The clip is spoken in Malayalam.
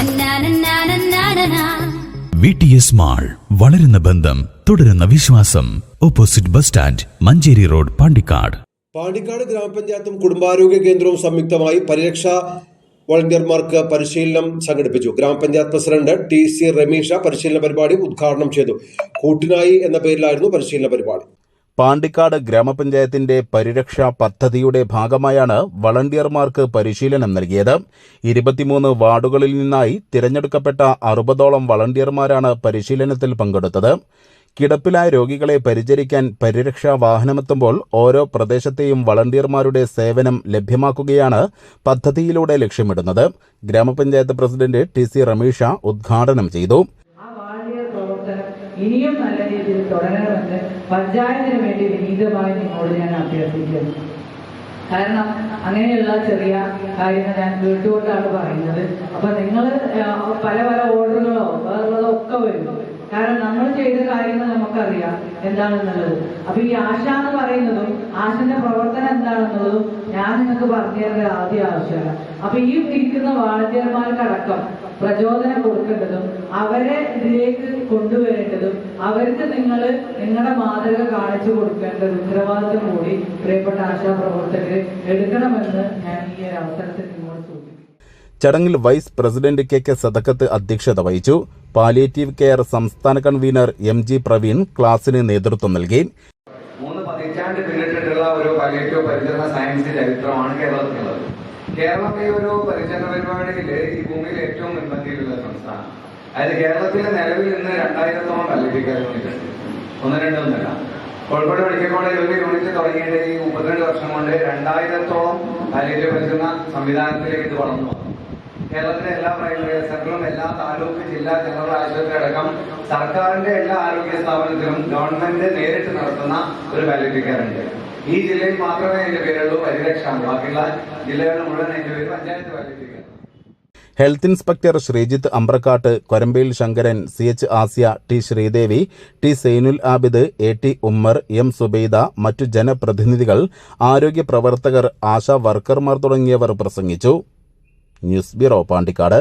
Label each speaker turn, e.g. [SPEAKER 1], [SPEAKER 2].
[SPEAKER 1] നന്നാനന്നാനന്നാനനാ.
[SPEAKER 2] വി ടി എസ് മാൾ വളരുന്ന ബന്ധം തുടരുന്ന വിശ്വാസം. Opposite bus stand Manjeri road Pandikkad.
[SPEAKER 3] Pandikkad ഗ്രാമപഞ്ചായത്തും കുടുംബാരോഗ്യ കേന്ദ്രവും സംയുക്തമായി പരിരക്ഷ വളണ്ടിയർമാർക്ക് പരിശീലനം സംഘടിപ്പിച്ചു. ഗ്രാമപഞ്ചായത്ത് പ്രസിഡന്റ് ടി സി രമീഷ പരിശീലന പരിപാടി ഉദ്ഘാടനം ചെയ്തു. കൂട്ടിനായി എന്ന പേരിലായിരുന്നു പരിശീലന പരിപാടി.
[SPEAKER 4] പാണ്ടിക്കാട് ഗ്രാമപഞ്ചായത്തിന്റെ പരിരക്ഷാ പദ്ധതിയുടെ ഭാഗമായാണ് വളണ്ടിയർമാർക്ക് പരിശീലനം നൽകിയത്. ഇരുപത്തിമൂന്ന് വാർഡുകളിൽ നിന്നായി തിരഞ്ഞെടുക്കപ്പെട്ട അറുപതോളം വളണ്ടിയർമാരാണ് പരിശീലനത്തിൽ പങ്കെടുത്തത്. കിടപ്പിലായ രോഗികളെ പരിചരിക്കാൻ പരിരക്ഷാ വാഹനമെത്തുമ്പോൾ ഓരോ പ്രദേശത്തെയും വളണ്ടിയർമാരുടെ സേവനം ലഭ്യമാക്കുകയാണ് പദ്ധതിയിലൂടെ ലക്ഷ്യമിടുന്നത്. ഗ്രാമപഞ്ചായത്ത് പ്രസിഡന്റ് ടി സി റമീഷ ഉദ്ഘാടനം ചെയ്തു.
[SPEAKER 5] ഇനിയും നല്ല തുടരണമെന്ന് പഞ്ചായത്തിന് വേണ്ടി വിനീതമായി നിങ്ങളോട് ഞാൻ അഭ്യർത്ഥിക്കുന്നു. കാരണം അങ്ങനെയുള്ള ചെറിയ കാര്യങ്ങൾ ഞാൻ കേട്ടുകൊണ്ടാണ് പറയുന്നത്. അപ്പൊ നിങ്ങൾ പല പല ഓർഡറുകളോ വേറുള്ളതോ ഒക്കെ വരും. കാരണം നമ്മൾ ചെയ്ത കാര്യങ്ങൾ നമുക്കറിയാം എന്താണെന്നുള്ളത്. അപ്പൊ ഈ ആശ എന്ന് പറയുന്നതും ആശന്റെ പ്രവർത്തനം എന്താണെന്നുള്ളതും ഞാൻ നിങ്ങൾക്ക് പറഞ്ഞു തരുന്നത് ആദ്യ ആവശ്യമാണ്. അപ്പൊ ഈ ഇരിക്കുന്ന വാളണ്ടിയർമാർക്കടക്കം പ്രചോദനം കൊടുക്കേണ്ടതും അവരെ ഇതിലേക്ക് കൊണ്ടുവരേണ്ടതും അവർക്ക് നിങ്ങൾ നിങ്ങളുടെ മാതൃക കാണിച്ചു കൊടുക്കേണ്ട ഒരു ഉത്തരവാദിത്വം കൂടി പ്രിയപ്പെട്ട ആശാപ്രവർത്തകർ എടുക്കണമെന്ന് ഞാൻ ഈ ഒരു അവസരത്തിൽ നിങ്ങളോട്
[SPEAKER 4] ചടങ്ങിൽ vice president K K Sadakkath അധ്യക്ഷത വഹിച്ചു. പാലിയേറ്റീവ് കെയർ സംസ്ഥാന കൺവീനർ എം ജി പ്രവീൺ ക്ലാസിന് നേതൃത്വം നൽകി.
[SPEAKER 6] മൂന്ന് പതിറ്റാണ്ട് പിന്നിട്ടിട്ടുള്ള ഒരു പലേറ്റോ പരിചരണ സയൻസ് ചരിത്രമാണ് കേരളത്തിലുള്ളത്. കേരളം ഈ ഒരു പരിചരണ പരിപാടിയിൽ ഈ ഭൂമിയിൽ ഏറ്റവും മുൻപന്തിയിലുള്ള സംസ്ഥാനം. അതായത് കേരളത്തിലെ നിലവിൽ ഇന്ന് രണ്ടായിരത്തോളം ഉണ്ട് ഒന്ന് രണ്ടൊന്നല്ല കോഴിക്കോട് മെഡിക്കൽ കോളേജ് ഒരു യൂണിറ്റ് തുടങ്ങിയിട്ട് ഈ മുപ്പത്തിരണ്ട് വർഷം കൊണ്ട് രണ്ടായിരത്തോളം പല്ലിയേറ്റീവ് പരിചരണ സംവിധാനത്തിലേക്ക് ഇത് വളർന്നു വന്നു. കേരളത്തിലെ എല്ലാ പ്രൈമറി സെന്ററും എല്ലാ താലൂക്ക് ജില്ലാ ജനറൽ ആശുപത്രി അടക്കം സർക്കാരിന്റെ എല്ലാ ആരോഗ്യ സ്ഥാപനത്തിലും ഗവൺമെന്റ് നേരിട്ട് നടത്തുന്ന ഒരു പാലിയേറ്റീവ് ഈ ജില്ലയിൽ മാത്രമേ അതിന്റെ പേരുള്ളൂ പരിരക്ഷ ബാക്കിയുള്ള ജില്ലകളിൽ മുഴുവൻ അതിന്റെ പേര് panchayat palliative
[SPEAKER 4] health inspector Sreejith Ambrakkatt Korambayil Sankaran C H Asiya T Sreedevi T Zainul Abid A T Ummer M Subaida മറ്റു ജനപ്രതിനിധികൾ ആരോഗ്യ പ്രവർത്തകർ ആശാ വർക്കർമാർ തുടങ്ങിയവർ പ്രസംഗിച്ചു. News bureau Pandikkad.